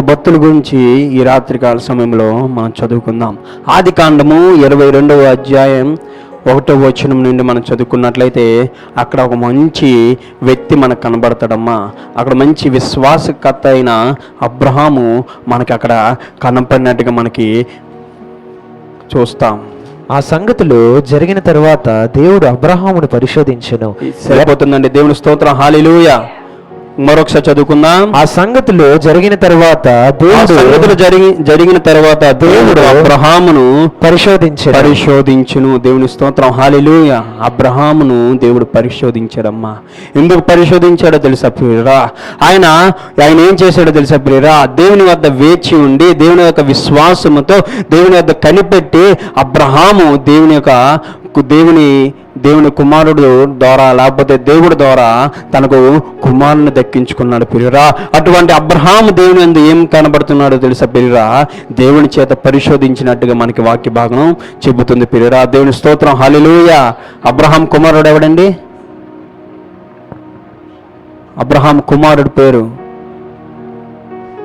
భక్తుల గురించి ఈ రాత్రికాల సమయంలో మనం చదువుకుందాం. ఆది కాండము ఇరవై రెండవ అధ్యాయం ఒకటో వచనం నుండి మనం చదువుకున్నట్లయితే అక్కడ ఒక మంచి వ్యక్తి మనకు కనబడతాడమ్మా. అక్కడ మంచి విశ్వాసకర్త అయిన అబ్రహాము మనకి అక్కడ కనపడినట్టుగా మనకి చూస్తాం. ఆ సంగతులు జరిగిన తరువాత దేవుడు అబ్రహామును పరిశోధించెను. సరిపోతుందండి దేవుని స్తోత్రం. హాలిలూయ. మరొకసారి చదువుకుందాం. ఆ సంగతులు జరిగిన తరువాత దేవుడు సంగతులు జరిగి జరిగిన తర్వాత దేవుడు అబ్రహామును పరిశోధించెను పరిశోధించును. దేవుని స్తోత్రం. హాలిలూయ. అబ్రహామును దేవుడు పరిశోధించాడమ్మా. ఎందుకు పరిశోధించాడో తెలుసా ప్రియరా? ఆయన ఆయన ఏం చేశాడో తెలుసా ప్రియరా? దేవుని వద్ద వేచి ఉండి దేవుని యొక్క విశ్వాసముతో దేవుని వద్ద కనిపెట్టి అబ్రహాము దేవుని యొక్క దేవుని దేవుని కుమారుడు ద్వారా లేకపోతే దేవుడి ద్వారా తనకు కుమారుని దక్కించుకున్నాడు పిరిరా అటువంటి అబ్రహాం దేవుని ఎందు ఏం కనబడుతున్నాడో తెలుసా పిరిరా దేవుని చేత పరిశోధించినట్టుగా మనకి వాక్య భాగం చెబుతుంది పిరిరా దేవుని స్తోత్రం. హల్లెలూయ. అబ్రహాం కుమారుడు ఎవడండి? అబ్రహాం కుమారుడు పేరు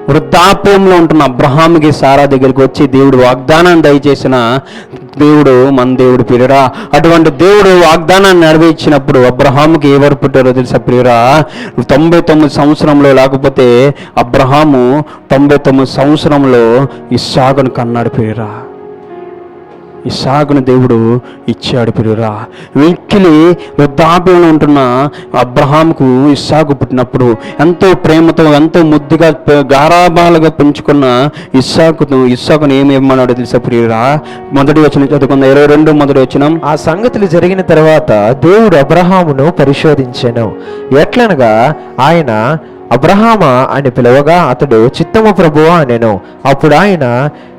వృద్ధాప్యంలో ఉంటున్న అబ్రహాంకి సారా దగ్గరికి వచ్చి దేవుడు వాగ్దానాన్ని దయచేసిన దేవుడు మన దేవుడు ప్రియురా అటువంటి దేవుడు వాగ్దానాన్ని నెరవేర్చినప్పుడు అబ్రహాముకి ఎవరు పుట్టారో తెలుసా ప్రియురా తొంభై తొమ్మిది సంవత్సరంలో లేకపోతే అబ్రహాము తొంభై తొమ్మిది సంవత్సరంలో ఇస్సాకును కన్నాడు ప్రియురా ఇస్సాకును దేవుడు ఇచ్చాడు పిరురా వెక్కిలి వృద్ధాప్యంలో ఉంటున్న అబ్రహాంకు ఇస్సాకు పుట్టినప్పుడు ఎంతో ప్రేమతో ఎంతో ముద్దుగా గారాబాలుగా పెంచుకున్న ఇస్సాకును ఇస్సాకును ఏమి ఇవ్వమన్నాడో తెలుసా ప్రియురా? మొదటి వచ్చిన చదువుకున్న ఇరవై రెండు మొదటి వచ్చిన ఆ సంగతులు జరిగిన తర్వాత దేవుడు అబ్రహామును పరిశోధించాను. ఎట్లనగా ఆయన అబ్రహామా అని పిలవగా అతడు చిత్తము ప్రభువా అనెను. అప్పుడు ఆయన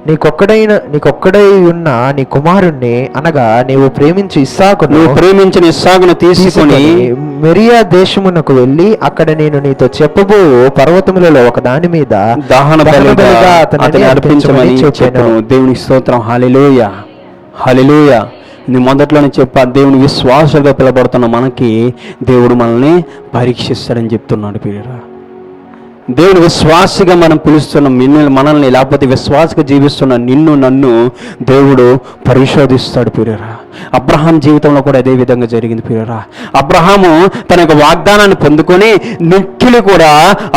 నీకొక్కడైన నీకొక్కడై ఉన్న నీ కుమారుణ్ణి అనగా నీవు ప్రేమించి ఇస్సాకును నువ్వు ప్రేమించిన ఇస్సాకును తీసుకొని మెరియా దేశమునకు వెళ్ళి అక్కడ నేను నీతో చెప్పబో పర్వతములలో ఒక దాని మీద దహన బలిగా అతని అర్పించమని చెప్పెను. దేవునికి స్తోత్రం. హాలిలోయ హాలిలోయ నేను మొదట్లోనే చెప్పా దేవుని విశ్వాసాలుగా పిలబడుతున్న మనకి దేవుడు మనల్ని పరీక్షిస్తాడని చెప్తున్నాడు పీరియరా దేవుని విశ్వాసిగా మనం పిలుస్తున్న నిన్ను మనల్ని లేకపోతే విశ్వాసగా జీవిస్తున్న నిన్ను నన్ను దేవుడు పరిశోధిస్తాడు పిరియరా అబ్రహాం జీవితంలో కూడా అదే విధంగా జరిగింది పిరియరా అబ్రహాము తన యొక్క వాగ్దానాన్ని పొందుకొని నిఖిలి కూడా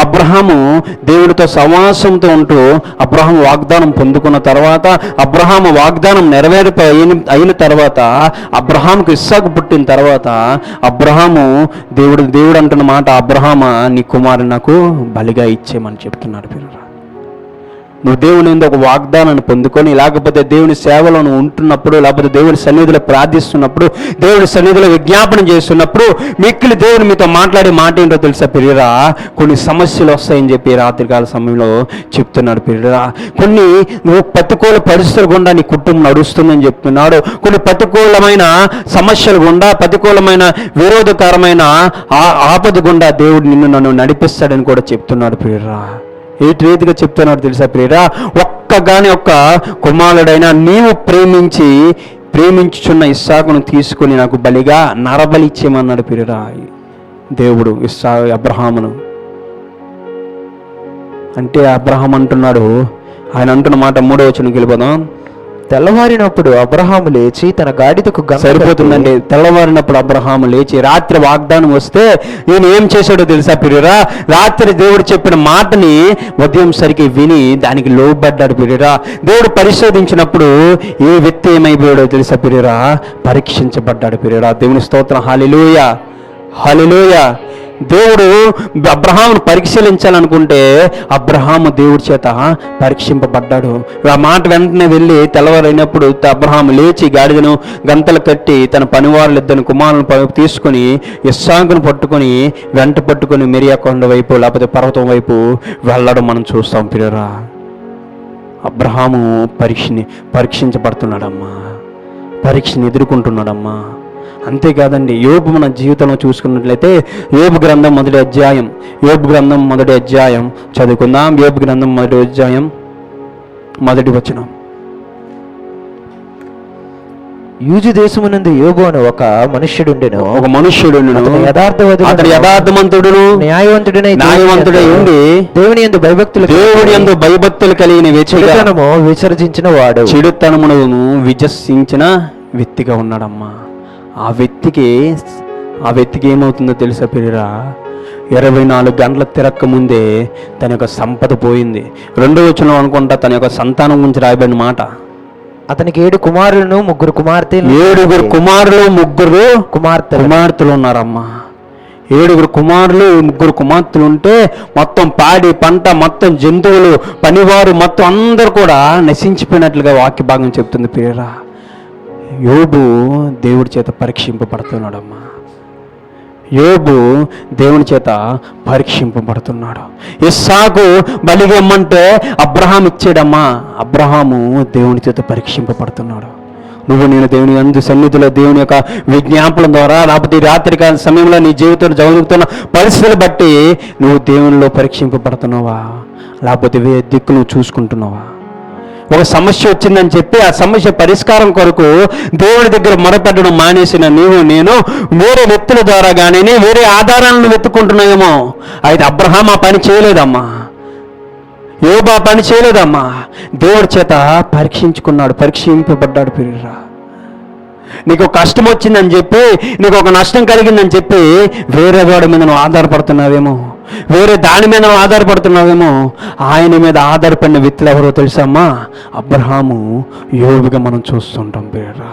అబ్రహాము దేవుడితో సమాసంతో ఉంటూ అబ్రహాం వాగ్దానం పొందుకున్న తర్వాత అబ్రహాము వాగ్దానం నెరవేరిపో అయిన అయిన తర్వాత అబ్రహాంకు ఇస్సాకు పుట్టిన తర్వాత అబ్రహాము దేవుడు దేవుడు అంటున్న మాట అబ్రహామా నీ కుమారుని నాకు బలిగా ఇచ్చేయమని చెప్తున్నాడు పిల్లరా నువ్వు దేవుని ఒక వాగ్దానాన్ని పొందుకొని లేకపోతే దేవుని సేవలో నువ్వు ఉంటున్నప్పుడు లేకపోతే దేవుని సన్నిధిలో ప్రార్థిస్తున్నప్పుడు దేవుని సన్నిధిలో విజ్ఞాపనం చేస్తున్నప్పుడు మిక్కిలి దేవుని మీతో మాట్లాడే మాట ఏంటో తెలుసా పెరిగిరా కొన్ని సమస్యలు వస్తాయని చెప్పి రాత్రికాల సమయంలో చెప్తున్నాడు పెరిగిరా కొన్ని నువ్వు ప్రతికూల పరిస్థితులు గుండా నీ కుటుంబం నడుస్తుందని చెప్తున్నాడు. కొన్ని ప్రతికూలమైన సమస్యలు గుండా ప్రతికూలమైన విరోధకరమైన ఆ- ఆపద గుండా దేవుడు నిన్ను నన్ను నడిపిస్తాడని కూడా చెప్తున్నాడు ప్రియరా. ఏ రీతిగా చెప్తున్నాడు తెలుసా ప్రియరా ఒక్కగాని ఒక్క కుమారుడైనా నీవు ప్రేమించి ప్రేమించుచున్న ఇస్సాకును తీసుకొని నాకు బలిగా నరబలి ఇచ్చేయమన్నాడు ప్రియరా దేవుడు ఇస్సా అబ్రహామును. అంటే అబ్రహం అంటున్నాడు. ఆయన అంటున్న మాట మూడో వచ్చిన వెళ్ళిపోదాం. తెల్లవారినప్పుడు అబ్రహాము లేచి తన గాడిదకు సరిపోతుందండి. తెల్లవారినప్పుడు అబ్రహాము లేచి రాత్రి వాగ్దానం వస్తే ఈయన ఏం చేశాడో తెలుసా పిరిరా రాత్రి దేవుడు చెప్పిన మాటని ఉదయం సరికి విని దానికి లోబడ్డాడు పిరిరా దేవుడు పరిశోధించినప్పుడు ఏ వ్యక్తి ఏమైపోయాడో తెలుసా పిరిరా పరీక్షించబడ్డాడు పిరిరా దేవుని స్తోత్రం. హాలిలోయ హాలిలోయ దేవుడు అబ్రహామును పరిశీలించాలనుకుంటే అబ్రహాము దేవుడి చేత పరీక్షింపబడ్డాడు. ఆ మాట వెంటనే వెళ్ళి తెల్లవారైనప్పుడు అబ్రహాము లేచి గాడిదను గంతలు కట్టి తన పనివారులు ఇద్దరు కుమారులను తీసుకొని ఇస్సాకును పట్టుకొని వెంట పట్టుకొని మిరియాకొండ వైపు లేకపోతే పర్వతం వైపు వెళ్ళడం మనం చూస్తాం పిల్లరా అబ్రహాము పరీక్షని పరీక్షించబడుతున్నాడమ్మా. పరీక్షని ఎదుర్కొంటున్నాడమ్మా. అంతేకాదండి యోబు మన జీవితంలో చూసుకున్నట్లయితే యోబు గ్రంథం మొదటి అధ్యాయం యోబు గ్రంథం మొదటి అధ్యాయం చదువుకుందాం. యోబు గ్రంథం మొదటి అధ్యాయం మొదటి వచనం. యూజు దేశమునందు యోబు అని ఒక మనుష్యుడుండెను. ఒక మనుష్యుడు అతడు యథార్థవంతుడును, అతడు యథార్థమంతుడును న్యాయవంతుడనై న్యాయవంతుడై ఉండి దేవుని యందు భయభక్తులు దేవుడి యందు భయభక్తులు కలిగిన వ్యక్తిగా చెడుతనము విసర్జించిన వాడు. చెడుతనమును విజసించిన వ్యక్తిగా ఉన్నాడమ్మా. ఆ వ్యక్తికి ఆ వ్యక్తికి ఏమవుతుందో తెలుసా పిరిరా ఇరవై నాలుగు గంటల తిరక్క ముందే తన యొక్క సంపద పోయింది. రెండో వచ్చిన అనుకుంటా తన యొక్క సంతానం గురించి రాయబడిన మాట. అతనికి ఏడు కుమారులను ముగ్గురు కుమార్తెలు ఏడుగురు కుమారులు ముగ్గురు కుమార్తెలు. కుమార్తెలు ఉన్నారమ్మా. ఏడుగురు కుమారులు ముగ్గురు కుమార్తెలు ఉంటే మొత్తం పాడి పంట మొత్తం జంతువులు పనివారు మొత్తం అందరూ కూడా నశించిపోయినట్లుగా వాక్య భాగం చెప్తుంది ప్రియరా. యోబు దేవుడి చేత పరీక్షింపబడుతున్నాడమ్మా. యోబు దేవుని చేత పరీక్షింపబడుతున్నాడు. ఇస్సాకు బలిగమ్మంటే అబ్రహాం ఇచ్చాడమ్మా. అబ్రహాము దేవుని చేత పరీక్షింపబడుతున్నాడు. నువ్వు నేను దేవుని అందు సన్నిధిలో దేవుని యొక్క విజ్ఞాపనం ద్వారా లేకపోతే రాత్రికాల సమయంలో నీ జీవితంలో జరుగుతున్న పరిస్థితులు బట్టి నువ్వు దేవునిలో పరీక్షింపబడుతున్నావా? లేకపోతే వే దిక్కు నువ్వు చూసుకుంటున్నావా? ఒక సమస్య వచ్చిందని చెప్పి ఆ సమస్య పరిష్కారం కొరకు దేవుడి దగ్గర మొరపెట్టడం మానేసిన నీవు నేను వేరే వ్యక్తుల ద్వారా కానీ వేరే ఆధారాలను వెతుక్కుంటున్నాయేమో అయితే అబ్రహాం ఆ పని చేయలేదమ్మా. యోబా పని చేయలేదమ్మా. దేవుడి చేత పరీక్షించుకున్నాడు పరీక్షింపబడ్డాడు పిరిరా. నీకు కష్టం వచ్చిందని చెప్పి నీకు ఒక నష్టం కలిగిందని చెప్పి వేరే వాడి మీద నువ్వు ఆధారపడుతున్నావేమో. వేరే దాని మీద ఆధారపడుతున్నావేమో ఆయన మీద ఆధారపడిన వ్యక్తులు ఎవరో తెలుసమ్మా? అబ్రహాము యోగిగా మనం చూస్తుంటాం పేరా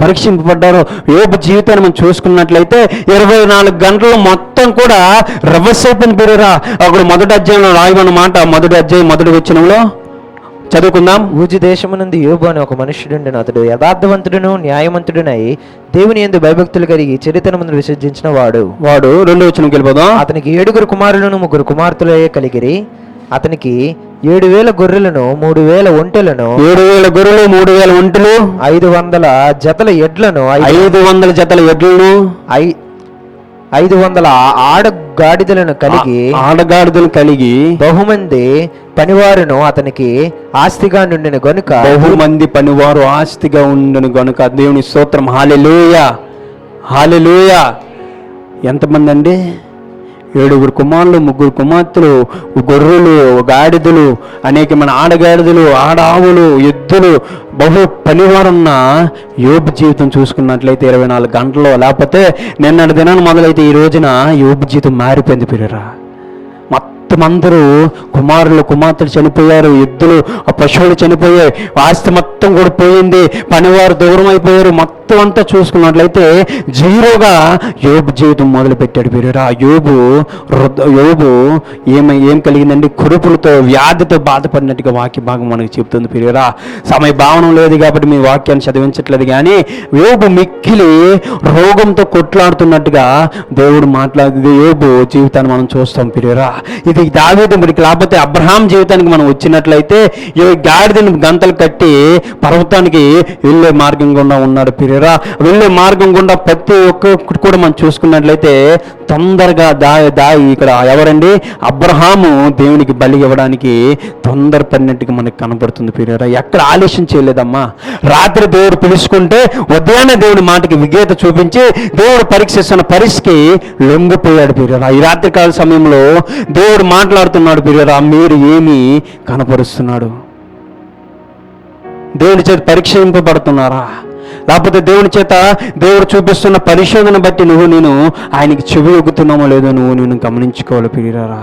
పరీక్షింపబడ్డారో యోబు జీవితాన్ని మనం చూసుకున్నట్లయితే ఇరవై నాలుగు గంటలు మొత్తం కూడా రివర్స్ పేరురా. అక్కడ మొదటి అధ్యాయంలో రాయమన్నమాట మొదటి అధ్యాయం మొదటి వచ్చినంలో చదువుకుందాం. ఊజు దేశమునందు యోబు అని ఒక మనుష్యుడుండెను. అతడు యథార్థవంతుడును న్యాయవంతుడునై దేవుని యందు భయభక్తులు కలిగి చరిత్రమును విసర్జించిన వాడు. వాడు రెండో వచ్చిన వెళ్ళిపోదాం. అతనికి ఏడుగురు కుమారులను ముగ్గురు కుమార్తెలే కలిగిరి. అతనికి ఏడు వేల గొర్రెలను మూడు వేల ఒంటెలను ఏడు వేల గొర్రెలు మూడు వేల ఒంటెలు ఐదు వందల జతల ఎడ్లను ఐదు వందల జతల ఎడ్లను ఐ- ఐదు వందల ఆడ గాడిదలను కలిగి ఆడగాడిదలు కలిగి బహుమంది పనివారును అతనికి ఆస్తిగా నుండిన గనుక బహుమంది పనివారు ఆస్తిగా ఉండను గనుక దేవుని స్తోత్రం. హాలెలూయ. హాలెలూయ. ఎంతమంది అండి? ఏడుగురు కుమారులు ముగ్గురు కుమార్తెలు గొర్రెలు గాడిదలు అనేకమైన ఆడగాడిదలు ఆడావులు ఎద్దులు బహు పనివారున్న యోబు జీవితం చూసుకున్నట్లయితే ఇరవై నాలుగు గంటలు లేకపోతే నిన్నటి దినాన్ని మొదలైతే ఈ రోజున యోబు జీవితం మారిపోయింది పిరరా మొత్తం అందరూ కుమారులు కుమార్తెలు చనిపోయారు ఎద్దులు ఆ పశువులు చనిపోయాయి. ఆస్తి మొత్తం కూడా పోయింది. పనివారు దూరం అయిపోయారు. మొత్తం అంతా చూసుకున్నట్లయితే జీరోగా యోబు జీవితం మొదలు పెట్టాడు యోబు యోబు ఏమై ఏం కలిగిందండి? కురుపులతో వ్యాధితో బాధపడినట్టుగా వాక్య భాగం మనకు చెప్తుంది పిరియరా సమయ భావనం లేదు కాబట్టి మీ వాక్యాన్ని చదివించట్లేదు కానీ యోబు మిక్కిలి రోగంతో కొట్లాడుతున్నట్టుగా దేవుడు మాట్లాడి యోబు జీవితాన్ని మనం చూస్తాం పిరియరా ఇది దావేది మనకి లేకపోతే అబ్రహాం జీవితానికి మనం వచ్చినట్లయితే ఈ గాడిదని గంతలు కట్టి పర్వతానికి వెళ్ళే మార్గం గుండా ఉన్నాడు పిరియరా వెళ్ళే మార్గం గుండా ప్రతి ఒక్క కూడా మనం చూసుకున్నట్లయితే తొందరగా దా దా ఇక్కడ ఎవరండి? అబ్రహాము దేవునికి బలి ఇవ్వడానికి తొందరపడినట్టుగా మనకి కనబడుతుంది పిరియరా ఎక్కడ ఆలస్యం చేయలేదమ్మా. రాత్రి దేవుడు పిలుచుకుంటే ఉదయాన్నే దేవుని మాటకి విఘేత చూపించి దేవుడు పరీక్షిస్తున్న పరిస్థితికి లొంగిపోయాడు పిరియరా ఈ రాత్రికాల సమయంలో దేవుడు మాట్లాడుతున్నాడు పిరియరా మీరు ఏమి కనపరుస్తున్నాడు? దేవుని చేతి పరీక్షింపబడుతున్నారా? లేకపోతే దేవుని చేత దేవుడు చూపిస్తున్న పరిశోధన బట్టి నువ్వు నేను ఆయనకి చెవి ఎగ్గుతున్నామో లేదో నువ్వు నేను గమనించుకోవాలి పిరిరారా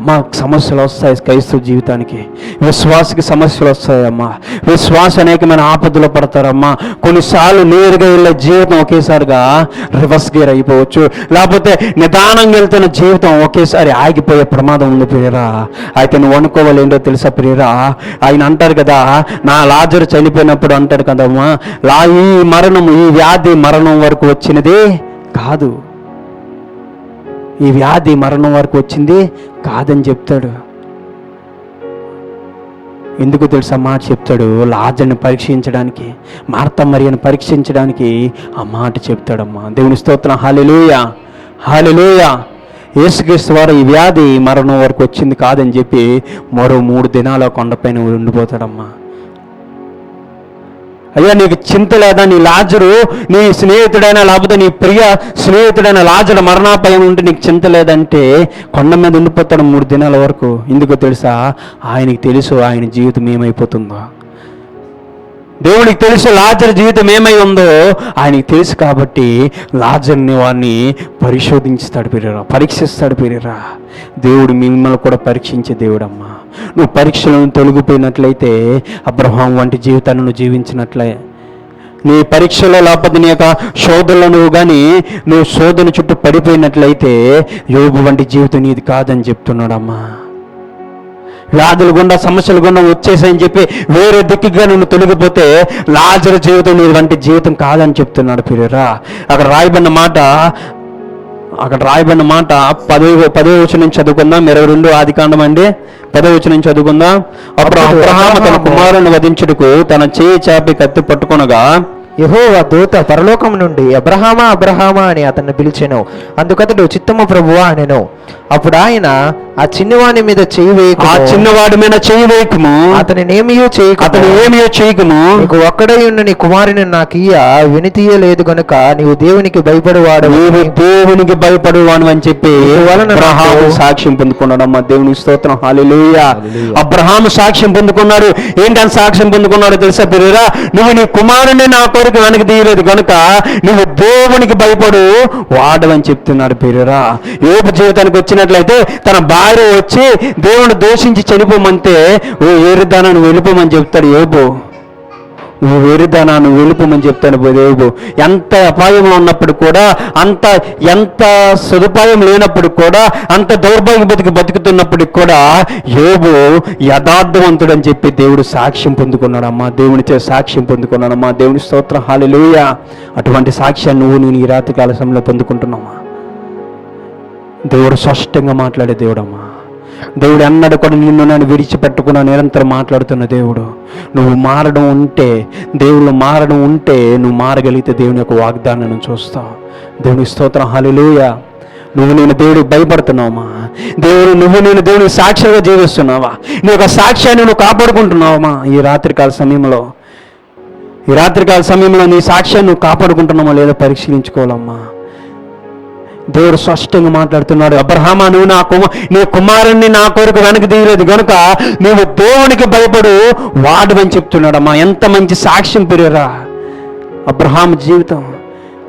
అమ్మా సమస్యలు వస్తాయి క్రైస్తవ జీవితానికి. విశ్వాసకి సమస్యలు వస్తాయమ్మా. విశ్వాస అనేకమైన ఆపదలు పడతారమ్మా. కొన్నిసార్లు నేరుగా వెళ్ళే జీవితం ఒకేసారిగా రివర్స్ గేర్ అయిపోవచ్చు. లేకపోతే నిదానంగా వెళ్తున్న జీవితం ఒకేసారి ఆగిపోయే ప్రమాదం ఉంది ప్రియరా. అయితే నువ్వు అనుకోవాలి ఏంటో తెలుసా ప్రియరా? ఆయన అంటారు కదా నా లాజరు చనిపోయినప్పుడు అంటాడు కదమ్మా లా ఈ మరణం ఈ వ్యాధి మరణం వరకు వచ్చినది కాదు. ఈ వ్యాధి మరణం వరకు వచ్చింది కాదని చెప్తాడు. ఎందుకు తెలుసా మాట చెప్తాడు? లాజర్ని పరీక్షించడానికి మార్త మరియను పరీక్షించడానికి ఆ మాట చెప్తాడమ్మా. దేవుని స్తోత్రం. హాలిలోయ హాలిలోయ యేసుక్రీస్తు వారు ఈ వ్యాధి మరణం వరకు వచ్చింది కాదని చెప్పి మరో మూడు దినాల కొండపైన ఉండిపోతాడమ్మా. అయ్యా నీకు చింత లేదా? నీ లాజరు నీ స్నేహితుడైన లేకపోతే నీ ప్రియ స్నేహితుడైన లాజరు మరణాపాయం ఉంటే నీకు చింత లేదంటే కొండ మీద ఉండిపోతాడు మూడు దినాల వరకు. ఎందుకో తెలుసా? ఆయనకి తెలుసు ఆయన జీవితం ఏమైపోతుందో. దేవుడికి తెలుసు లాజర్ జీవితం ఏమై ఉందో. ఆయనకి తెలుసు కాబట్టి లాజర్ని వాడిని పరిశోధించుతాడు పెరిరా పరీక్షిస్తాడు పెరిరా. దేవుడు మిమ్మల్ని కూడా పరీక్షించే దేవుడమ్మా. నువ్వు పరీక్షలను తొలగిపోయినట్లయితే అబ్రహాం వంటి జీవితాన్ని నువ్వు జీవించినట్లే. నీ పరీక్షలో లేకపోతే నీ యొక్క శోధనలో నువ్వు కానీ నువ్వు శోధన చుట్టూ పడిపోయినట్లయితే యోగు వంటి జీవితం నీది కాదని చెప్తున్నాడమ్మా. వ్యాధులు గుండా సమస్యలు గుండా వచ్చేసాయని చెప్పి వేరే దిక్కుగా నువ్వు తొలగిపోతే లాజర జీవితం నీ వంటి జీవితం కాదని చెప్తున్నాడు. పిల్లరా అక్కడ రాయబడిన మాట అక్కడ రాయబడిన మాట పదో పదో నుంచి చదువుకుందాం. ఇరవై రెండు ఆది కాండం అండి. పదో నుంచి చదువుకుందాం. అప్పుడు అబ్రహాము తన కుమారుని వధించుటకు తన చేయి చాపి కత్తి పట్టుకొనగా యెహోవా దూత పరలోకం నుండి అబ్రహామా అబ్రహామా అని అతన్ని పిలిచెను. అందుకతడు చిత్తము ప్రభువా అనెను. అప్పుడు ఆయన ఆ చిన్నవాని మీద చేయి ఆ వేయకు చిన్నవాడి మీద చేయి వేయకము. అతని నేమియో చేయకు అతను ఏమీ చేయకము. నీకు ఒక్కడై ఉన్న నీ కుమారుని నాకు ఇయ్య. వినితీయలేదు గనుక నీవు దేవునికి భయపడేవాడు నీవు దేవునికి భయపడువాను అని చెప్పి వలన అబ్రహాము సాక్ష్యం పొందుకున్నాడు. అమ్మ దేవుని స్తోత్రం. హాలెలూయా. అబ్రహాము సాక్ష్యం పొందుకున్నాడు. ఏంటని సాక్ష్యం పొందుకున్నాడు తెలుసా పిల్లరా నువ్వు నీ కుమారుని నా కొరకు వెనక్కి తీయలేదు కనుక నువ్వు దేవునికి భయపడు వాడవని చెప్తున్నాడు పిల్లరా యోపు జీవితానికి వచ్చినట్లయితే తన భార్య వచ్చి దేవుని దోషించి చనిపోమంటే ఓ ఏరుదానా నువ్వు వెళ్ళిపోమని చెప్తాడు యోబు. నువ్వు వేరుదానా నువ్వు వెళ్ళిపోమని చెప్తాను దేవుడు ఎంత అపాయంలో ఉన్నప్పుడు కూడా అంత ఎంత సదుపాయం లేనప్పుడు కూడా అంత దౌర్భాగ్య బతికి బతుకుతున్నప్పటికి కూడా ఏబో యథార్థవంతుడు అని చెప్పి దేవుడు సాక్ష్యం పొందుకున్నాడమ్మా దేవునితో సాక్ష్యం పొందుకున్నాడమ్మా దేవుని స్తోత్రం. హాలెలూయ. అటువంటి సాక్ష్యాన్ని నువ్వు నేను ఈ రాత్రి కాల సమయంలో పొందుకుంటున్నామా? దేవుడు స్పష్టంగా మాట్లాడే దేవుడమ్మా. దేవుడు అన్నాడు కూడా నిన్ను నన్ను విడిచిపెట్టుకున్న నిరంతరం మాట్లాడుతున్న దేవుడు. నువ్వు మారడం ఉంటే దేవుళ్ళు మారడం ఉంటే నువ్వు మారగలిగితే దేవుని యొక్క వాగ్దానాన్ని చూస్తావు. దేవుని స్తోత్రం హల్లెలూయ. నువ్వు నేను దేవుడికి భయపడుతున్నావమ్మా. దేవుడు నువ్వు నేను దేవునికి సాక్షిగా జీవిస్తున్నావా? నీ యొక్క సాక్ష్యాన్ని నువ్వు కాపాడుకుంటున్నావమ్మా. ఈ రాత్రికాల సమయంలో ఈ రాత్రికాల సమయంలో నీ సాక్ష్యాన్ని నువ్వు కాపాడుకుంటున్నామా లేదో పరిశీలించుకోవాలమ్మా. దేవుడు స్పష్టంగా మాట్లాడుతున్నాడు అబ్రహామా నువ్వు నా కుమ నీ కుమారుణ్ణి నా కొరకు వెనక్కి తీయలేదు కనుక నువ్వు దేవునికి భయపడు వాడు అని చెప్తున్నాడమ్మా. ఎంత మంచి సాక్ష్యం పెరిగరా అబ్రహాం జీవితం.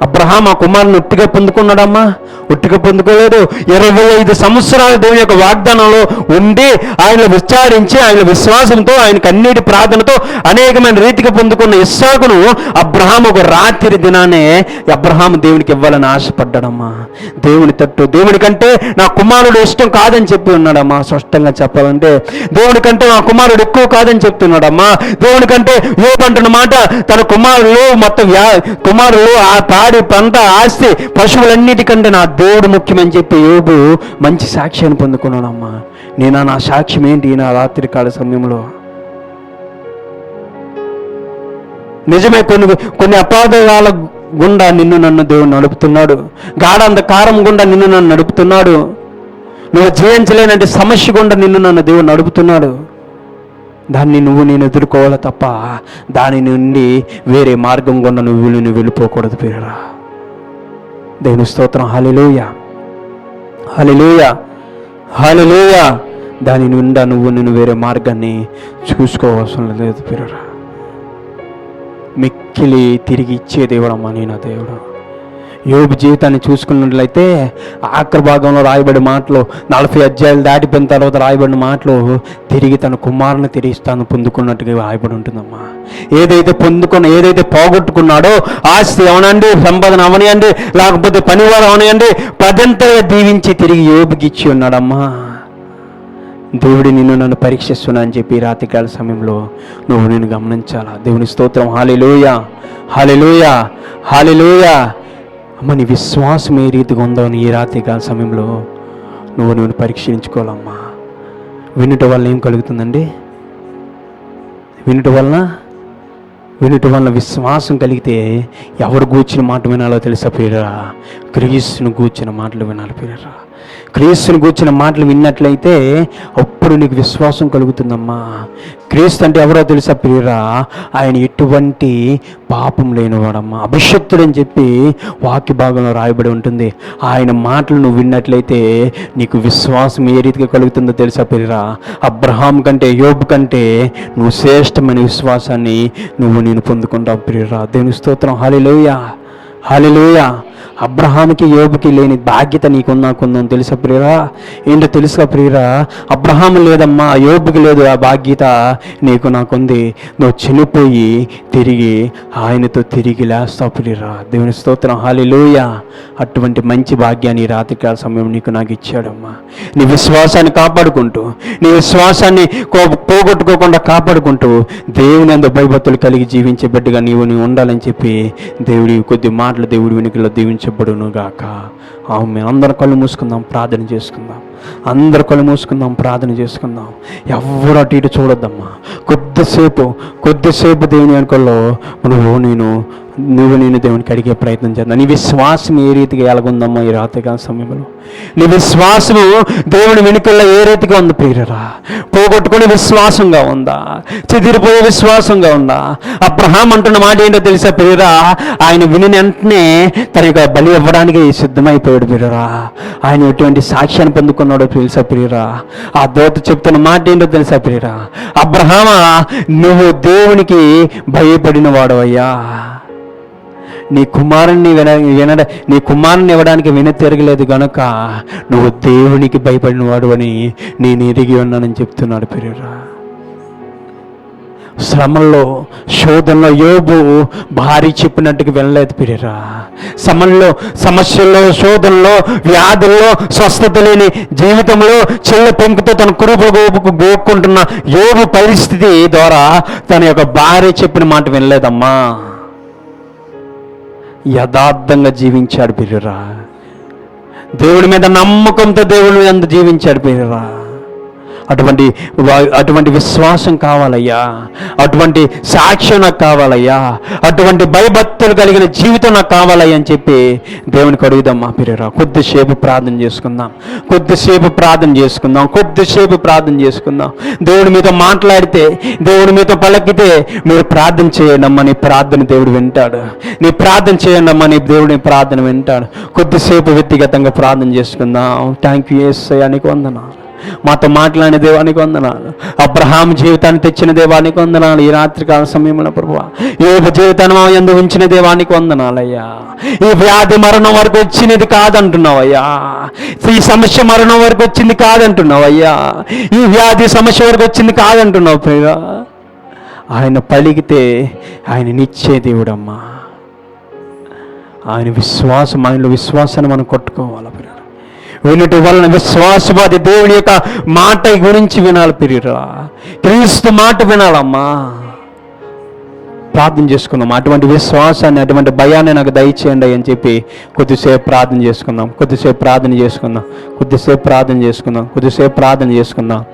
అబ్రహాం ఆ కుమారుని ఒట్టిగా పొందుకున్నాడమ్మా. ఉట్టిగా పొందుకోలేదు. ఇరవై ఐదు సంవత్సరాలు దేవుని యొక్క వాగ్దానంలో ఉండి ఆయన విచారించి ఆయన విశ్వాసంతో ఆయన కన్నీటి ప్రార్థనతో అనేకమైన రీతిగా పొందుకున్న ఇస్సాకును అబ్రహాం ఒక రాత్రి దినానే అబ్రహాం దేవునికి ఇవ్వాలని ఆశపడ్డాడమ్మా. దేవుని తట్టు దేవుని కంటే నా కుమారుడు ఇష్టం కాదని చెప్పి ఉన్నాడమ్మా. స్పష్టంగా చెప్పాలంటే దేవుని కంటే నా కుమారుడు ఎక్కువ కాదని చెప్తున్నాడమ్మా దేవుని కంటే యోబంటున్న మాట తన కుమారులు మొత్తం కుమారులు ఆ తాడి పంట ఆస్తి పశువులన్నిటికంటే నా దేవుడు ముఖ్యమని చెప్పి యోబు మంచి సాక్ష్యాన్ని పొందుకున్నాడమ్మా. నేను నా సాక్ష్యం ఏంటి నా రాత్రి కాల సమయంలో? నిజమే కొన్ని కొన్ని అపాదాల గుండా నిన్ను నన్ను దేవుడు నడుపుతున్నాడు. గాఢ అంధకారం గుండా నిన్ను నన్ను నడుపుతున్నాడు. నువ్వు జయించలేనంటే సమస్య గుండా నిన్ను నన్ను దేవుడు నడుపుతున్నాడు. దాన్ని నువ్వు నేను ఎదుర్కోవాలి తప్ప దాని నుండి వేరే మార్గం గుండా నువ్వు నువ్వు వెళ్ళిపోకూడదు పేరురా దేవుని స్తోత్రం. హలిలోయ హలిలోయ హలిలోయ దాని నుండా నువ్వు నేను వేరే మార్గాన్ని చూసుకోవాల్సిన లేదు పేరురా మిక్కిలి తిరిగి ఇచ్చే దేవుడమ్మా నేను నా దేవుడు. యోబు జీవితాన్ని చూసుకున్నట్లయితే ఆఖరి భాగంలో రాయబడి మాటలు నలభై అధ్యాయులు దాటిపోయిన తర్వాత రాయబడిన మాటలు తిరిగి తన కుమారుని తిరిగి తాను పొందుకున్నట్టుగా రాయబడి ఉంటుందమ్మా. ఏదైతే పొందుకున్న ఏదైతే పోగొట్టుకున్నాడో ఆస్తి అవనండి సంపాదన అవనియండి లేకపోతే పనివారు అవనియండి పదంతగా దీవించి తిరిగి యోబుకి ఇచ్చి ఉన్నాడమ్మా. దేవుడి నిన్ను నన్ను పరీక్షిస్తున్నా అని చెప్పి రాత్రికాల సమయంలో నువ్వు నేను గమనించాలా? దేవుని స్తోత్రం. హాలిలోయ. హాలిలోయ. హాలిలోయ. అమ్మ నీ విశ్వాసం ఏ రీతిగా ఉందో అని ఈ రాత్రికాల సమయంలో నువ్వు నువ్వు పరీక్షించుకోవాలమ్మా. వినుట వల్ల ఏం కలుగుతుందండి? వినుట వలన? వినుట వలన విశ్వాసం కలిగితే ఎవరు కూర్చుని మాట వినాలో తెలుసా పేరా క్రీస్తును కూర్చుని మాటలు వినాలి పేరా క్రీస్తుని గూర్చిన మాటలు విన్నట్లయితే అప్పుడు నీకు విశ్వాసం కలుగుతుందమ్మా. క్రీస్తు అంటే ఎవరో తెలుసా ప్రియరా? ఆయన ఎటువంటి పాపం లేనివాడమ్మా. అభిషక్తుడని చెప్పి వాక్య భాగంలో రాయబడి ఉంటుంది. ఆయన మాటలు నువ్వు విన్నట్లయితే నీకు విశ్వాసం ఏ రీతిగా కలుగుతుందో తెలుసా ప్రియరా? అబ్రహాం కంటే యోబు కంటే నువ్వు శ్రేష్టమైన విశ్వాసాన్ని నువ్వు నేను పొందుకుంటావు ప్రియరా. దేవుని స్తోత్రం. హాలిలోయా హాలిలోయ అబ్రహాంకి యోబుకి లేని బాధ్యత నీకు నాకుందని తెలుసా ప్రియరా? ఏంటో తెలుసా ప్రియరా? అబ్రహాం లేదమ్మా యోబుకి లేదు ఆ బాధ్యత నీకు నాకుంది. నువ్వు చనిపోయి తిరిగి ఆయనతో తిరిగి లేస్తావు ప్రియరా. దేవుని స్తోత్రం. హాలిలోయ అటువంటి మంచి భాగ్యాన్ని రాత్రికాల సమయం నీకు నాకు ఇచ్చాడమ్మా. నీ విశ్వాసాన్ని కాపాడుకుంటూ నీ విశ్వాసాన్ని కో- పోగొట్టుకోకుండా కాపాడుకుంటూ దేవుని అందు భయభక్తులు కలిగి జీవించే బిడ్డగా నీవు నీవు ఉండాలని చెప్పి దేవుడి కొద్ది మాట మాటలు దేవుడి వెనుకలో దీవించబడును గాక ఆమె అందరి కళ్ళు మూసుకుందాం ప్రార్థన చేసుకుందాం. అందరి కళ్ళు మూసుకుందాం ప్రార్థన చేసుకుందాం. ఎవరు అటు ఇటు చూడొద్దమ్మా. కొద్దిసేపు కొద్దిసేపు దేవుని వెనుకల్లో నువ్వు నేను నువ్వు నేను దేవునికి అడిగే ప్రయత్నం చేద్దాం. నీ విశ్వాసం ఏ రీతిగా ఎలాగుందమ్మా ఈ రాత్రికాల సమయంలో? నీ విశ్వాసము దేవుని వెనుకల్లో ఏ రీతిగా ఉంది ప్రియరా పోగొట్టుకునే విశ్వాసంగా ఉందా? చెదిరిపోయే విశ్వాసంగా ఉందా? అబ్రహాం అంటున్న మాట ఏంటో తెలిసా ప్రియరా? ఆయన విని వెంటనే తన యొక్క బలి ఇవ్వడానికి అయిపోయాడు ప్రియరా ఆయన ఎటువంటి సాక్ష్యాన్ని పొందుకున్నాడో తెలుసా ప్రియరా ఆ దోత చెప్తున్న మాట ఏంటో తెలుసా ప్రియరా అబ్రహామ నువ్వు దేవునికి భయపడిన వాడవయ్యా నీ కుమారుణ్ణి విన వినడ నీ కుమారుని ఇవ్వడానికి విన తిరగలేదు గనుక నువ్వు దేవునికి భయపడిన వాడు అని నేను ఎరిగి ఉన్నానని చెప్తున్నాడు పెరిరా శ్రమల్లో శోధనలో యోబు భారీ చెప్పినట్టుకు వెళ్ళలేదు పిరిరా. శ్రమల్లో సమస్యల్లో శోధనలో వ్యాధుల్లో స్వస్థత లేని జీవితంలో చెల్ల పెంకుతో తన కురుపు గోపుకు గోక్కుంటున్న యోబు పరిస్థితి ద్వారా తన యొక్క భార్య చెప్పిన మాట వినలేదమ్మా. యథార్థంగా జీవించాడు పిరిరా. దేవుడి మీద నమ్మకంతో దేవుడి మీద జీవించాడు పిరిరా. అటువంటి అటువంటి విశ్వాసం కావాలయ్యా. అటువంటి సాక్ష్యం నాకు కావాలయ్యా. అటువంటి భయభక్తులు కలిగిన జీవితం నాకు కావాలయ్యా అని చెప్పి దేవునికి అడుగుదాం మా పిల్లరా కొద్దిసేపు ప్రార్థన చేసుకుందాం. కొద్దిసేపు ప్రార్థన చేసుకుందాం. కొద్దిసేపు ప్రార్థన చేసుకుందాం. దేవుడి మీతో మాట్లాడితే దేవుడి మీతో పలకితే మీరు ప్రార్థన చేయండి నీ ప్రార్థన దేవుడు వింటాడు. నీ ప్రార్థన చేయండి దేవుడిని నీ ప్రార్థన వింటాడు. కొద్దిసేపు వ్యక్తిగతంగా ప్రార్థన చేసుకుందాం. థ్యాంక్ యూ ఏసయానికి వందనాలు. మాతో మాట్లాడిన దేవానికి వందనాలు. అబ్రహాం జీవితాన్ని తెచ్చిన దేవానికి వందనాలు. ఈ రాత్రికాల సమయంలో ప్రభు యోగ జీవితాన్ని మా ఎందు ఉంచిన దేవానికి వందనాలయ్యా. ఈ వ్యాధి మరణం వరకు వచ్చినది కాదంటున్నావయ్యా. ఈ సమస్య మరణం వరకు వచ్చింది కాదంటున్నావయ్యా. ఈ వ్యాధి సమస్య వరకు వచ్చింది కాదంటున్నావు ప్రియా ఆయన పలికితే ఆయన నిచ్చే దేవుడమ్మా. ఆయన విశ్వాసం ఆయనలో విశ్వాసాన్ని మనం కొట్టుకోవాలి వినటి వలన విశ్వాసము అది దేవుని యొక్క మాట గురించి వినాలి పిరిరా క్రీస్తు మాట వినాలమ్మా. ప్రార్థన చేసుకుందాం. అటువంటి విశ్వాసాన్ని అటువంటి భయాన్ని నాకు దయచేయండి అని చెప్పి కొద్దిసేపు ప్రార్థన చేసుకుందాం. కొద్దిసేపు ప్రార్థన చేసుకుందాం. కొద్దిసేపు ప్రార్థన చేసుకుందాం. కొద్దిసేపు ప్రార్థన చేసుకుందాం.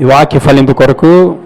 ఈ వాక్య ఫలింపు కొరకు